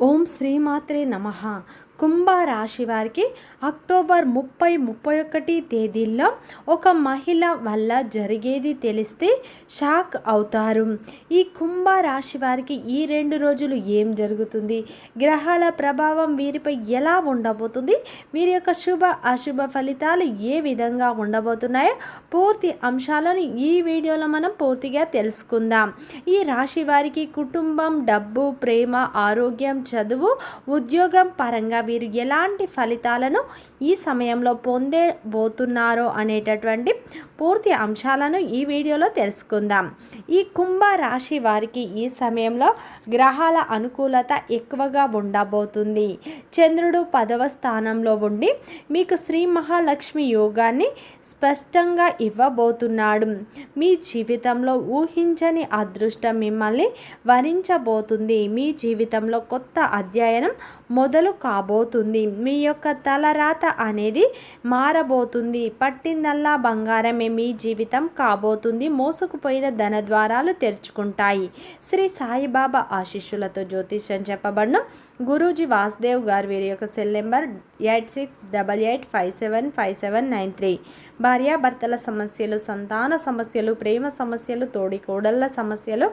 ఓం శ్రీమాత్రే నమ కుంభరాశి వారికి అక్టోబర్ ముప్పై ముప్పై ఒకటి తేదీల్లో ఒక మహిళ వల్ల జరిగేది తెలిస్తే షాక్ అవుతారు. ఈ కుంభరాశి వారికి ఈ రెండు రోజులు ఏం జరుగుతుంది? గ్రహాల ప్రభావం వీరిపై ఎలా ఉండబోతుంది? వీరి యొక్క శుభ అశుభ ఫలితాలు ఏ విధంగా ఉండబోతున్నాయో పూర్తి అంశాలను ఈ వీడియోలో మనం పూర్తిగా తెలుసుకుందాం. ఈ రాశి వారికి కుటుంబం డబ్బు ప్రేమ ఆరోగ్యం చదువు ఉద్యోగం పరంగా వీరు ఎలాంటి ఫలితాలను ఈ సమయంలో పొందబోతున్నారో అనేటటువంటి పూర్తి అంశాలను ఈ వీడియోలో తెలుసుకుందాం. ఈ కుంభ రాశి వారికి ఈ సమయంలో గ్రహాల అనుకూలత ఎక్కువగా ఉండబోతుంది. చంద్రుడు పదవ స్థానంలో ఉండి మీకు శ్రీ మహాలక్ష్మి యోగాన్ని స్పష్టంగా ఇవ్వబోతున్నాడు. మీ జీవితంలో ఊహించని అదృష్టం మిమ్మల్ని వరించబోతుంది. మీ జీవితంలో కొత్త అధ్యయనం మొదలు పోతుంది. మీ యొక్క తలరాత అనేది మారబోతుంది. పట్టిందల్లా బంగారమే మీ జీవితం కాబోతుంది. మోసుకుపోయిన ధన ద్వారాలు తెరుచుకుంటాయి. శ్రీ సాయిబాబా ఆశీస్సులతో జ్యోతిష్యం చెప్పబడిన. గురూజీ వాసుదేవ్ గారు వీరి యొక్క cell number eight six double eight five seven five seven nine three. భార్యాభర్తల సమస్యలు సంతాన సమస్యలు ప్రేమ సమస్యలు తోడి కోడళ్ళ సమస్యలు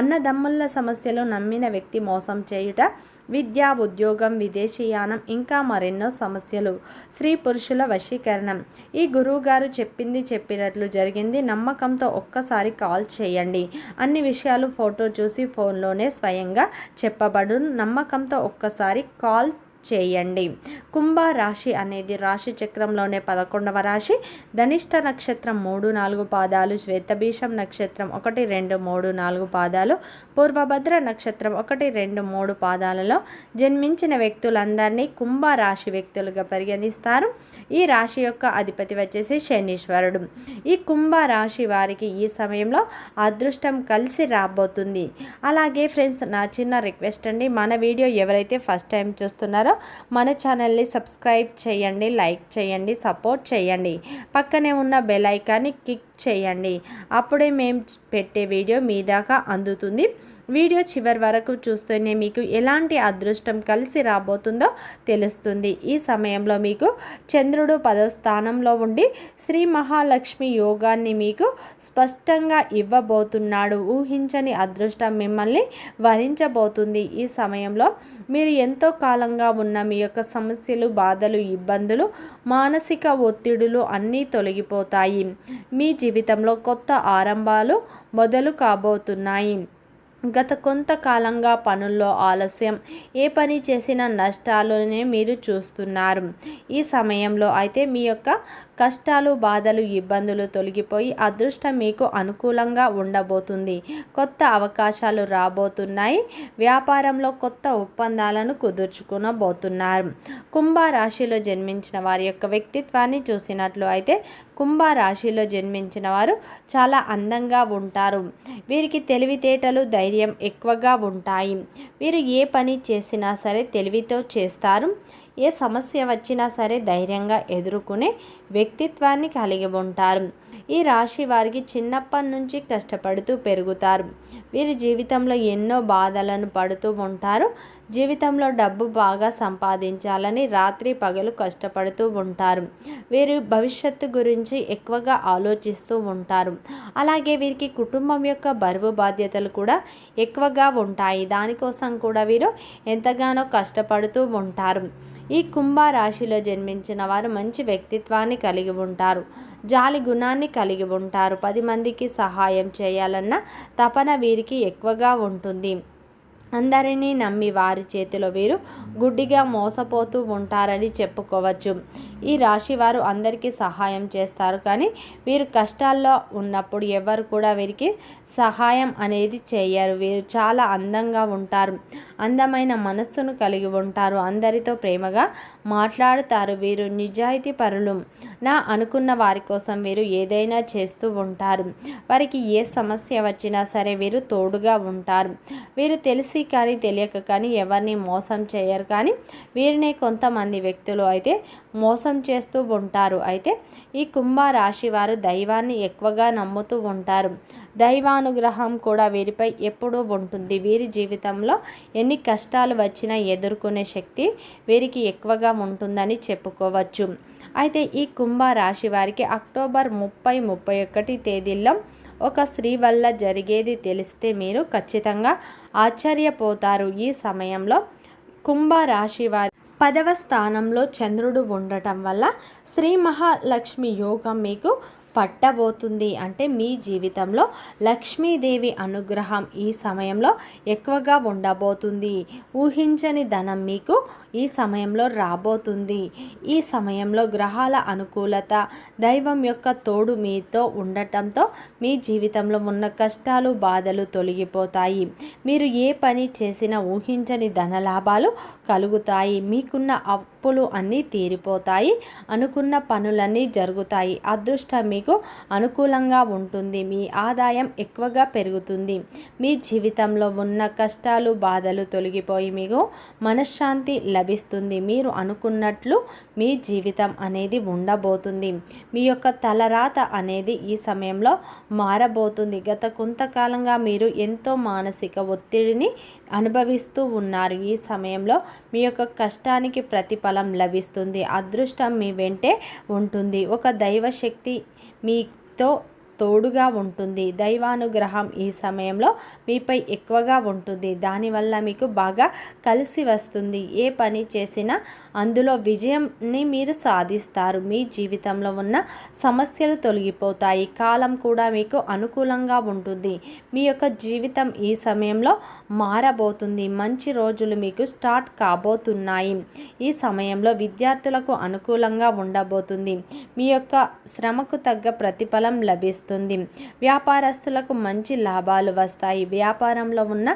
అన్నదమ్ముల సమస్యలు నమ్మిన వ్యక్తి మోసం చేయుట విద్యా ఉద్యోగం విదేశీయానం ఇంకా మరెన్నో సమస్యలు. స్త్రీ పురుషుల వశీకరణం. ఈ గురువుగారు చెప్పింది చెప్పినట్లు జరిగింది. నమ్మకంతో ఒక్కసారి కాల్ చేయండి. అన్ని విషయాలు ఫోటో చూసి ఫోన్లోనే స్వయంగా చెప్పబడు నమ్మకంతో ఒక్కసారి కాల్ చేయండి. కుంభ రాశి అనేది రాశి చక్రంలోనే పదకొండవ రాశి. ధనిష్ట నక్షత్రం మూడు నాలుగు పాదాలు శ్వేతభీషం నక్షత్రం ఒకటి రెండు మూడు నాలుగు పాదాలు పూర్వభద్ర నక్షత్రం ఒకటి రెండు మూడు పాదాలలో జన్మించిన వ్యక్తులందరినీ కుంభ రాశి వ్యక్తులుగా పరిగణిస్తారు. ఈ రాశి యొక్క అధిపతి వచ్చేసి శనీశ్వరుడు. ఈ కుంభ రాశి వారికి ఈ సమయంలో అదృష్టం కలిసి రాబోతుంది. అలాగే ఫ్రెండ్స్ నా చిన్న రిక్వెస్ట్ అండి. మన వీడియో ఎవరైతే ఫస్ట్ టైం చూస్తున్నారో మన ఛానల్ని సబ్స్క్రైబ్ చేయండి లైక్ చేయండి సపోర్ట్ చేయండి. పక్కనే ఉన్న బెల్ ఐకాన్ని క్లిక్ చేయండి. అప్పుడే మేము పెట్టే వీడియో మీ దాకా అందుతుంది. వీడియో చివరి వరకు చూస్తూనే మీకు ఎలాంటి అదృష్టం కలిసి రాబోతుందో తెలుస్తుంది. ఈ సమయంలో మీకు చంద్రుడు పదో స్థానంలో ఉండి శ్రీ మహాలక్ష్మి యోగాన్ని మీకు స్పష్టంగా ఇవ్వబోతున్నాడు. ఊహించని అదృష్టం మిమ్మల్ని వరించబోతుంది. ఈ సమయంలో మీరు ఎంతో కాలంగా ఉన్న మీ యొక్క సమస్యలు బాధలు ఇబ్బందులు మానసిక ఒత్తిడులు అన్నీ తొలగిపోతాయి. మీ జీవితంలో కొత్త ఆరంభాలు మొదలు కాబోతున్నాయి. గత కొంతకాలంగా పనుల్లో ఆలస్యం. ఏ పని చేసిన నష్టాలనే మీరు చూస్తున్నారు. ఈ సమయంలో అయితే మీ యొక్క కష్టాలు బాధలు ఇబ్బందులు తొలగిపోయి అదృష్టం మీకు అనుకూలంగా ఉండబోతుంది. కొత్త అవకాశాలు రాబోతున్నాయి. వ్యాపారంలో కొత్త ఒప్పందాలను కుదుర్చుకునబోతున్నారు. కుంభరాశిలో జన్మించిన వారి యొక్క వ్యక్తిత్వాన్ని చూసినట్లు అయితే కుంభరాశిలో జన్మించిన వారు చాలా అందంగా ఉంటారు. వీరికి తెలివితేటలు ధైర్యం ఎక్కువగా ఉంటాయి. వీరు ఏ పని చేసినా సరే తెలివితో చేస్తారు. ఏ సమస్య వచ్చినా సరే ధైర్యంగా ఎదుర్కొనే వ్యక్తిత్వాన్ని కలిగి ఉంటారు. ఈ రాశి వారికి చిన్నప్పటి నుంచి కష్టపడుతూ పెరుగుతారు. వీరి జీవితంలో ఎన్నో బాధలను పడుతూ ఉంటారు. జీవితంలో డబ్బు బాగా సంపాదించాలని రాత్రి పగలు కష్టపడుతూ ఉంటారు. వీరు భవిష్యత్తు గురించి ఎక్కువగా ఆలోచిస్తూ ఉంటారు. అలాగే వీరికి కుటుంబం యొక్క బరువు బాధ్యతలు కూడా ఎక్కువగా ఉంటాయి. దానికోసం కూడా వీరు ఎంతగానో కష్టపడుతూ ఉంటారు. ఈ కుంభ రాశిలో జన్మించిన వారు మంచి వ్యక్తిత్వాన్ని కలిగి ఉంటారు. జాలి గుణాన్ని కలిగి ఉంటారు. పది మందికి సహాయం చేయాలన్న తపన వీరికి ఎక్కువగా ఉంటుంది. అందరినీ నమ్మి వారి చేతిలో వీరు గుడ్డిగా మోసపోతూ ఉంటారని చెప్పుకోవచ్చు. ఈ రాశి వారు అందరికీ సహాయం చేస్తారు. కానీ వీరు కష్టాల్లో ఉన్నప్పుడు ఎవరు కూడా వీరికి సహాయం అనేది చేయరు. వీరు చాలా అందంగా ఉంటారు. అందమైన మనస్సును కలిగి ఉంటారు. అందరితో ప్రేమగా మాట్లాడుతారు. వీరు నిజాయితీ పరులు. నా అనుకున్న వారి కోసం వీరు ఏదైనా చేస్తూ ఉంటారు. వారికి ఏ సమస్య వచ్చినా సరే వీరు తోడుగా ఉంటారు. వీరు తెలిసి కానీ తెలియక కానీ ఎవరిని మోసం చేయరు. కానీ వీరినే కొంతమంది వ్యక్తులు అయితే మోసం చేస్తూ ఉంటారు. అయితే ఈ కుంభ రాశి వారు దైవాన్ని ఎక్కువగా నమ్ముతూ ఉంటారు. దైవానుగ్రహం కూడా వీరిపై ఎప్పుడూ ఉంటుంది. వీరి జీవితంలో ఎన్ని కష్టాలు వచ్చినా ఎదుర్కొనే శక్తి వీరికి ఎక్కువగా ఉంటుందని చెప్పుకోవచ్చు. అయితే ఈ కుంభ రాశి వారికి అక్టోబర్ ముప్పై ముప్పై ఒకటి తేదీల్లో ఒక స్త్రీ వల్ల జరిగేది తెలిస్తే మీరు ఖచ్చితంగా ఆశ్చర్యపోతారు. ఈ సమయంలో కుంభ రాశి వారి పదవ స్థానంలో చంద్రుడు ఉండటం వల్ల శ్రీ మహాలక్ష్మి యోగం మీకు పట్టబోతుంది. అంటే మీ జీవితంలో లక్ష్మీదేవి అనుగ్రహం ఈ సమయంలో ఎక్కువగా ఉండబోతుంది. ఊహించని ధనం మీకు ఈ సమయంలో రాబోతుంది. ఈ సమయంలో గ్రహాల అనుకూలత దైవం యొక్క తోడు మీతో ఉండటంతో మీ జీవితంలో ఉన్న కష్టాలు బాధలు తొలగిపోతాయి. మీరు ఏ పని చేసినా ఊహించని ధనలాభాలు కలుగుతాయి. మీకున్న అప్పులు అన్నీ తీరిపోతాయి. అనుకున్న పనులన్నీ జరుగుతాయి. అదృష్టం మీ మీకు అనుకూలంగా ఉంటుంది. మీ ఆదాయం ఎక్కువగా పెరుగుతుంది. మీ జీవితంలో ఉన్న కష్టాలు బాధలు తొలగిపోయి మీకు మనశ్శాంతి లభిస్తుంది. మీరు అనుకున్నట్లు మీ జీవితం అనేది ఉండబోతుంది. మీ యొక్క తలరాత అనేది ఈ సమయంలో మారబోతుంది. గత కొంతకాలంగా మీరు ఎంతో మానసిక ఒత్తిడిని అనుభవిస్తూ ఉన్నారు. ఈ సమయంలో మీ యొక్క కష్టానికి ప్రతిఫలం లభిస్తుంది. అదృష్టం మీ వెంటే ఉంటుంది. ఒక దైవశక్తి మీతో తోడుగా ఉంటుంది. దైవానుగ్రహం ఈ సమయంలో మీపై ఎక్కువగా ఉంటుంది. దానివల్ల మీకు బాగా కలిసి వస్తుంది. ఏ పని చేసినా అందులో విజయంని మీరు సాధిస్తారు. మీ జీవితంలో ఉన్న సమస్యలు తొలగిపోతాయి. కాలం కూడా మీకు అనుకూలంగా ఉంటుంది. మీ యొక్క జీవితం ఈ సమయంలో మారబోతుంది. మంచి రోజులు మీకు స్టార్ట్ కాబోతున్నాయి. ఈ సమయంలో విద్యార్థులకు అనుకూలంగా ఉండబోతుంది. మీ యొక్క శ్రమకు తగ్గ ప్రతిఫలం లభిస్తుంది. వస్తుంది వ్యాపారస్తులకు మంచి లాభాలు వస్తాయి. వ్యాపారంలో ఉన్న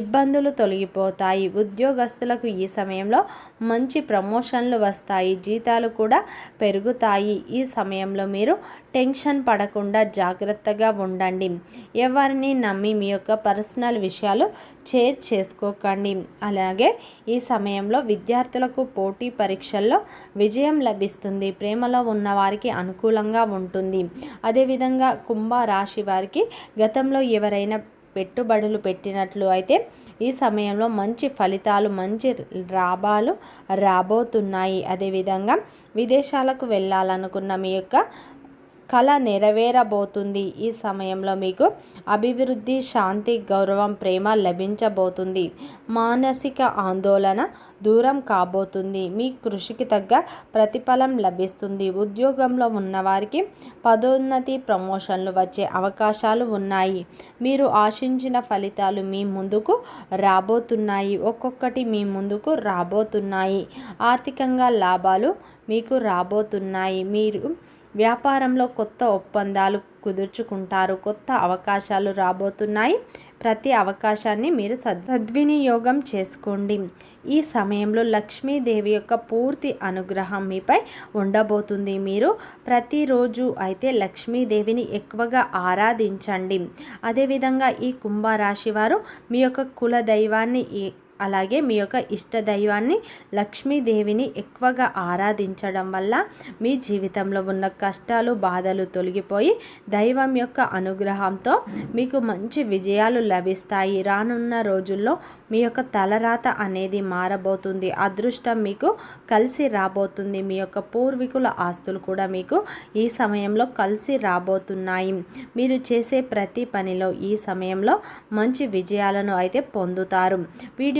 ఇబ్బందులు తొలగిపోతాయి. ఉద్యోగస్తులకు ఈ సమయంలో మంచి ప్రమోషన్లు వస్తాయి. జీతాలు కూడా పెరుగుతాయి. ఈ సమయంలో మీరు టెన్షన్ పడకుండా జాగ్రత్తగా ఉండండి. ఎవరిని నమ్మి మీ యొక్క పర్సనల్ విషయాలు షేర్ చేసుకోకండి. అలాగే ఈ సమయంలో విద్యార్థులకు పోటీ పరీక్షల్లో విజయం లభిస్తుంది. ప్రేమలో ఉన్న వారికి అనుకూలంగా ఉంటుంది. అదేవిధంగా కుంభ రాశి వారికి గతంలో ఎవరైనా పెట్టుబడులు పెట్టినట్లు అయితే ఈ సమయంలో మంచి ఫలితాలు మంచి లాభాలు రాబోతున్నాయి. అదేవిధంగా విదేశాలకు వెళ్ళాలనుకున్న మీ యొక్క కళ నెరవేరబోతుంది. ఈ సమయంలో మీకు అభివృద్ధి శాంతి గౌరవం ప్రేమ లభించబోతుంది. మానసిక ఆందోళన దూరం కాబోతుంది. మీ కృషికి తగ్గ ప్రతిఫలం లభిస్తుంది. ఉద్యోగంలో ఉన్నవారికి పదోన్నతి ప్రమోషన్లు వచ్చే అవకాశాలు ఉన్నాయి. మీరు ఆశించిన ఫలితాలు మీ ముందుకు రాబోతున్నాయి. ఒక్కొక్కటి మీ ముందుకు రాబోతున్నాయి. ఆర్థికంగా లాభాలు మీకు రాబోతున్నాయి. మీరు వ్యాపారంలో కొత్త ఒప్పందాలు కుదుర్చుకుంటారు. కొత్త అవకాశాలు రాబోతున్నాయి. ప్రతి అవకాశాన్ని మీరు సద్వినియోగం చేసుకోండి. ఈ సమయంలో లక్ష్మీదేవి యొక్క పూర్తి అనుగ్రహం మీపై ఉండబోతుంది. మీరు ప్రతిరోజు అయితే లక్ష్మీదేవిని ఎక్కువగా ఆరాధించండి. అదేవిధంగా ఈ కుంభరాశి వారు మీ యొక్క కుల దైవాన్ని అలాగే మీ యొక్క ఇష్ట దైవాన్ని లక్ష్మీదేవిని ఎక్కువగా ఆరాధించడం వల్ల మీ జీవితంలో ఉన్న కష్టాలు బాధలు తొలగిపోయి దైవం యొక్క అనుగ్రహంతో మీకు మంచి విజయాలు లభిస్తాయి. రానున్న రోజుల్లో మీ యొక్క తలరాత అనేది మారబోతుంది. అదృష్టం మీకు కలిసి రాబోతుంది. మీ యొక్క పూర్వీకుల ఆస్తులు కూడా మీకు ఈ సమయంలో కలిసి రాబోతున్నాయి. మీరు చేసే ప్రతి పనిలో ఈ సమయంలో మంచి విజయాలను అయితే పొందుతారు.